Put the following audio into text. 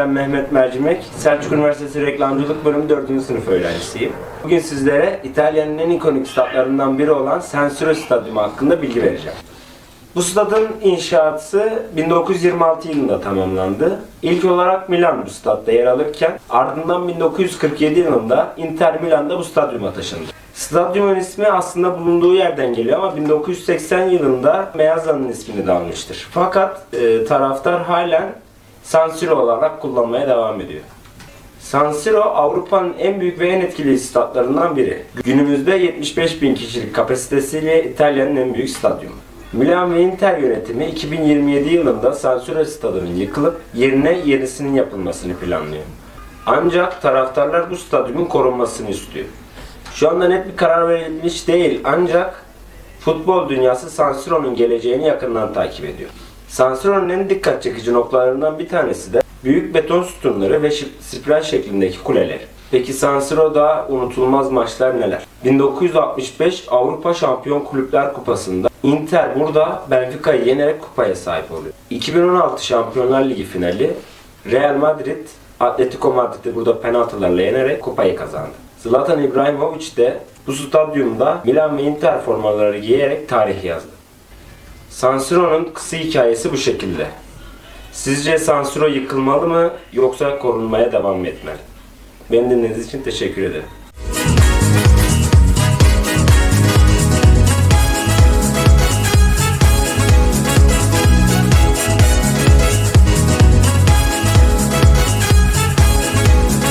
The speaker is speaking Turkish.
Mehmet Mercimek. Selçuk Üniversitesi Reklamcılık Bölümü 4. sınıf öğrencisiyim. Bugün sizlere İtalya'nın en ikonik statlarından biri olan San Siro Stadyumu hakkında bilgi vereceğim. Bu stadın inşaatı 1926 yılında tamamlandı. İlk olarak Milan bu stadda yer alırken ardından 1947 yılında Inter Milan'da bu stadyuma taşındı. Stadyumun ismi aslında bulunduğu yerden geliyor ama 1980 yılında Meazza'nın ismini de almıştır. Fakat e, taraftar halen San Siro olarak kullanmaya devam ediyor. San Siro Avrupa'nın en büyük ve en etkili statlarından biri. Günümüzde 75 bin kişilik kapasitesiyle İtalya'nın en büyük stadyumu. Milan ve Inter yönetimi 2027 yılında San Siro stadının yıkılıp yerine yenisinin yapılmasını planlıyor. Ancak taraftarlar bu stadyumun korunmasını istiyor. Şu anda net bir karar verilmiş değil ancak futbol dünyası San Siro'nun geleceğini yakından takip ediyor. San Siro'nun en dikkat çekici noktalarından bir tanesi de büyük beton sütunları ve spiral şeklindeki kuleler. Peki San Siro'da unutulmaz maçlar neler? 1965 Avrupa Şampiyon Kulüpler Kupası'nda Inter burada Benfica'yı yenerek kupaya sahip oluyor. 2016 Şampiyonlar Ligi finali Real Madrid Atletico Madrid'i burada penaltılarla yenerek kupayı kazandı. Zlatan İbrahimovic de bu stadyumda Milan ve Inter formaları giyerek tarih yazdı. San Siro'nun kısa hikayesi bu şekilde. Sizce San Siro yıkılmalı mı yoksa korunmaya devam etmeli? Beni dinlediğiniz için teşekkür ederim.